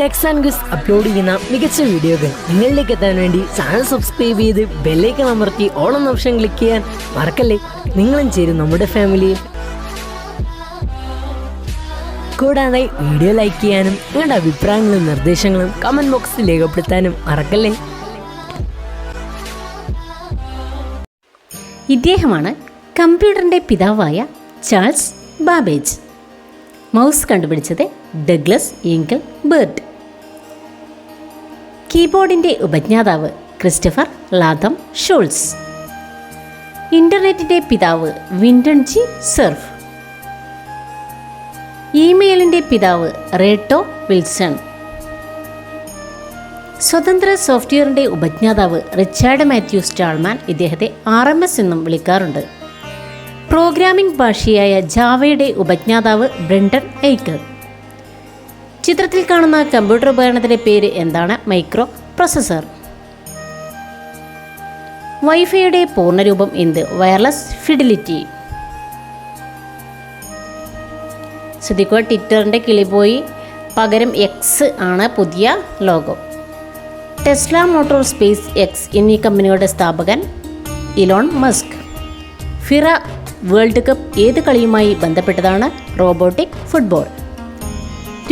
Tex and upload ചെയ്യുന്ന മികച്ച വീഡിയോകൾ നിങ്ങളിലേക്ക് എത്താൻ വേണ്ടി ചാനൽ സബ്സ്ക്രൈബ് ചെയ്ത് ബെല്ലൈക്കൺ അമർത്തി ഓൾ എന്ന ഓപ്ഷൻ ക്ലിക്ക് ചെയ്യാൻ മറക്കല്ലേ? നിങ്ങളും ചേരും നമ്മുടെ ഫാമിലിയിൽ കൂടാതെ വീഡിയോ ലൈക്ക് ചെയ്യാനും നിങ്ങളുടെ അഭിപ്രായങ്ങളും നിർദ്ദേശങ്ങളും കമന്റ് ബോക്സിൽ രേഖപ്പെടുത്താനും മറക്കല്ലേ? ഇദ്ദേഹമാണ് കമ്പ്യൂട്ടറിന്റെ പിതാവായ ചാൾസ് ബാബേജ്. മൗസ് കണ്ടുപിടിച്ചത് ഡഗ്ലസ് ഇങ്കിൾ ബേർഡ് കീബോർഡിന്റെ ഉപജ്ഞാതാവ് ക്രിസ്റ്റഫർ ലാദം ഷോൾസ്. ഇന്റർനെറ്റിന്റെ പിതാവ് വിൻഡൺ ജി സെർഫ്. ഇമെയിലിന്റെ പിതാവ് റേട്ടോ വിൽസൺ. സ്വതന്ത്ര സോഫ്റ്റ്വെയറിന്റെ ഉപജ്ഞാതാവ് റിച്ചാർഡ് മാത്യു സ്റ്റാൾമാൻ ഇദ്ദേഹത്തെ ആർ എം എസ് എന്നും വിളിക്കാറുണ്ട്. പ്രോഗ്രാമിംഗ് ഭാഷയായ ജാവയുടെ ഉപജ്ഞാതാവ് ബ്രണ്ടൻ എയ്ക്കർ ചിത്രത്തിൽ കാണുന്ന കമ്പ്യൂട്ടർ ഉപകരണത്തിന്റെ പേര് എന്താണ്? Microprocessor. വൈഫൈയുടെ പൂർണരൂപം എന്ത്? Wireless fidelity. ശ്രദ്ധിക്കുക ട്വിറ്ററിന്റെ കിളിപോയി പകരം എക്സ് ആണ് പുതിയ logo Tesla Motor Space X എന്നീ കമ്പനികളുടെ സ്ഥാപകൻ Elon Musk. FIRA World Cup ഏത് കളിയുമായി ബന്ധപ്പെട്ടതാണ്? Robotic football.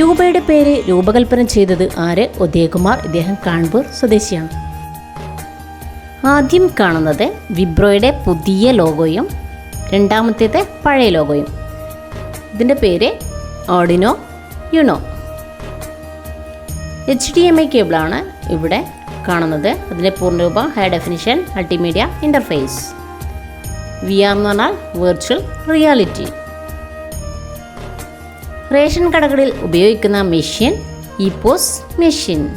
രൂപയുടെ പേര് രൂപകൽപ്പന ചെയ്തത് ആര്? ഉദയകുമാർ. ഇദ്ദേഹം കാൺപൂർ സ്വദേശിയാണ്. ആദ്യം കാണുന്നത് വിബ്രോയുടെ പുതിയ ലോഗോയും രണ്ടാമത്തേത് പഴയ ലോഗോയും. ഇതിന്റെ പേര് Arduino Uno H D M I കേബിളാണ് ഇവിടെ കാണുന്നത്. അതിന്റെ പൂർണരൂപം high definition multimedia interface V R എന്ന് പറഞ്ഞാൽ വെർച്വൽ റിയാലിറ്റി റേഷൻ കടകളിൽ ഉപയോഗിക്കുന്ന മെഷീൻ ഇപ്പോസ് മെഷീൻ.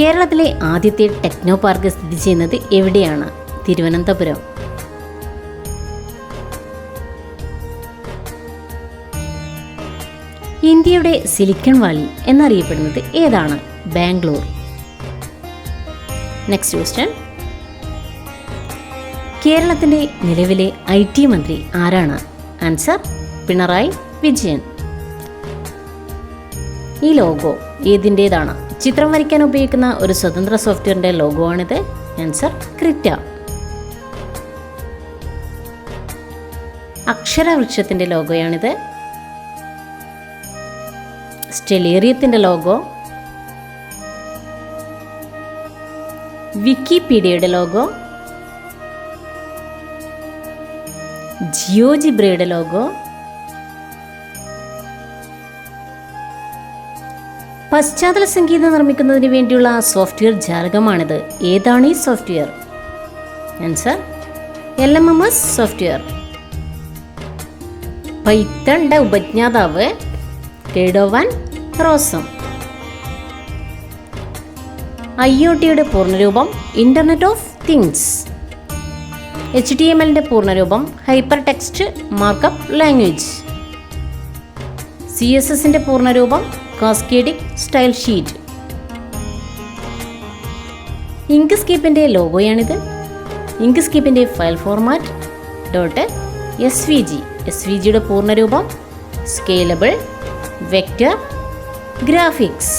കേരളത്തിലെ ആദ്യത്തെ ടെക്നോ പാർക്ക് സ്ഥിതി ചെയ്യുന്നത് എവിടെയാണ്? തിരുവനന്തപുരം. ഇന്ത്യയുടെ സിലിക്കൺ വാലി എന്നറിയപ്പെടുന്നത് ഏതാണ്? ബാംഗ്ലൂർ. നെക്സ്റ്റ് ക്വസ്റ്റ്യൻ കേരളത്തിന്റെ നിലവിലെ ഐ ടി മന്ത്രി ആരാണ്? ആൻസർ പിണറായി വിജയൻ. ഈ ലോഗോ ഏതിന്റേതാണ്? ചിത്രം വരയ്ക്കാൻ ഉപയോഗിക്കുന്ന ഒരു സ്വതന്ത്ര സോഫ്റ്റ്വെയറിന്റെ ലോഗോ ആണിത് ആൻസർ ക്രിറ്റ അക്ഷരവൃക്ഷത്തിന്റെ ലോഗോയാണിത്. സ്റ്റെലേറിയത്തിന്റെ ലോഗോ. വിക്കിപീഡിയയുടെ ലോഗോ. ജിയോജിബ്രയുടെ ലോഗോ. പശ്ചാത്തല സംഗീതം നിർമ്മിക്കുന്നതിന് വേണ്ടിയുള്ള സോഫ്റ്റ്വെയർ ജാലകമാണിത്. ഏതാണ് ഈ software? Answer L M M S software. പൈത്തണിന്റെ ഉപജ്ഞാതാവ് Guido van Rossum. I O ടിയുടെ പൂർണരൂപം internet of things H T M എല്ലിന്റെ പൂർണരൂപം hyper text markup language C S എസിന്റെ പൂർണരൂപം കാസ്കേഡിക് സ്റ്റൈൽ ഷീറ്റ് ഇങ്ക് സ്കേപ്പിന്റെ ലോഗോയാണിത് ഇങ്ക് സ്കേപ്പിന്റെ file format dot S V G S V ജിയുടെ പൂർണരൂപം സ്കെയിലബിൾ വെക്റ്റർ ഗ്രാഫിക്സ്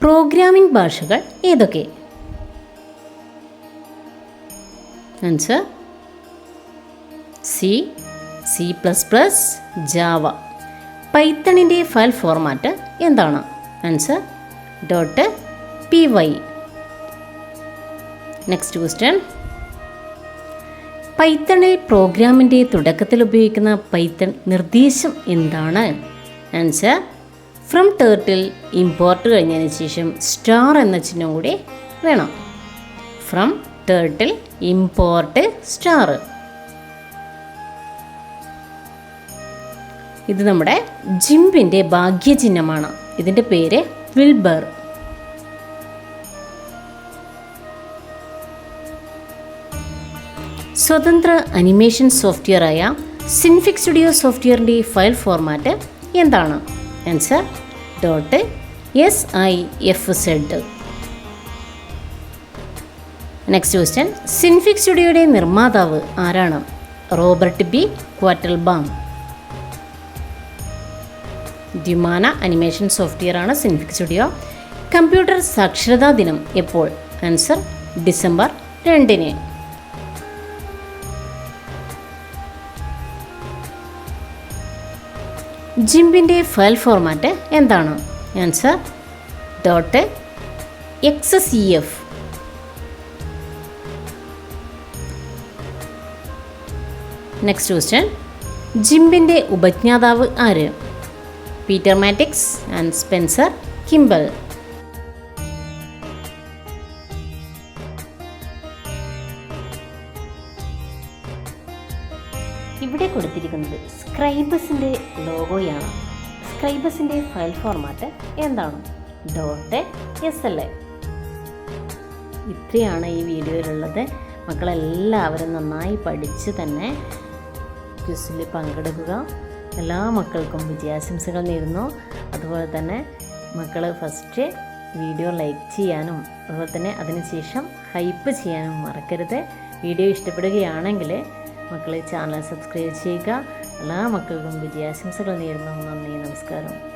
പ്രോഗ്രാമിംഗ് ഭാഷകൾ ഏതൊക്കെ? Answer C C plus plus Java. പൈത്തണിന്റെ file format എന്താണ്? Answer dot P Y. Next question. പൈത്തണിൽ പ്രോഗ്രാമിന്റെ തുടക്കത്തിൽ ഉപയോഗിക്കുന്ന പൈത്തൺ നിർദ്ദേശം എന്താണ്? ആൻസർ ഫ്രം ടേർട്ടിൽ ഇമ്പോർട്ട് കഴിഞ്ഞതിന് ശേഷം സ്റ്റാർ എന്ന ചിഹ്നം കൂടി വേണം. ഫ്രം ടേർട്ടിൽ ഇമ്പോർട്ട് സ്റ്റാർ ഇത് നമ്മുടെ ജിംബിന്റെ ഭാഗ്യചിഹ്നമാണ്. ഇതിന്റെ പേര് വിൽബർ. സ്വതന്ത്ര അനിമേഷൻ സോഫ്റ്റ്വെയറായ സിൻഫിക് സ്റ്റുഡിയോ സോഫ്റ്റ്വെയറിന്റെ ഫയൽ ഫോർമാറ്റ് എന്താണ്? Answer dot S I F Z next question Synfig സ്റ്റുഡിയോയുടെ നിർമ്മാതാവ് ആരാണ്? Robert B. ക്വാറ്റൽബാം ദ്വിമാന അനിമേഷൻ സോഫ്റ്റ്വെയർ ആണ് സിൻഫിക് സ്റ്റുഡിയോ കമ്പ്യൂട്ടർ സാക്ഷരതാ ദിനം എപ്പോൾ? ആൻസർ ഡിസംബർ രണ്ടിന്. ജിംബിന്റെ ഫയൽ ഫോർമാറ്റ് എന്താണ്? Answer dot X C F next question ജിംബിന്റെ ഉപജ്ഞാതാവ് ആര്? Peter Mattis and Spencer Kimball ഇവിടെ കൊടുത്തിരിക്കുന്നത് സ്ക്രൈബസിന്റെ ലോഗോയാണ്. സ്ക്രൈബസിന്റെ ഫയൽ ഫോർമാറ്റ് എന്താണ്? Dot S L A. ഇത്രയാണ് ഈ വീഡിയോയിലുള്ളത്. മക്കളെല്ലാവരും നന്നായി പഠിച്ച് തന്നെ ക്വിസിൽ പങ്കെടുക്കുക. എല്ലാ മക്കൾക്കും വിജയാശംസകൾ നേരുന്നു. അതുപോലെ തന്നെ മക്കൾ ഫസ്റ്റ് വീഡിയോ ലൈക്ക് ചെയ്യാനും അതുപോലെ തന്നെ അതിനുശേഷം ഹൈപ്പ് ചെയ്യാനും മറക്കരുത്. വീഡിയോ ഇഷ്ടപ്പെടുകയാണെങ്കിൽ മക്കൾ ചാനൽ സബ്സ്ക്രൈബ് ചെയ്യുക. എല്ലാ മക്കൾക്കും വിജയാശംസകൾ നേരുന്നു. നന്ദി നമസ്കാരം.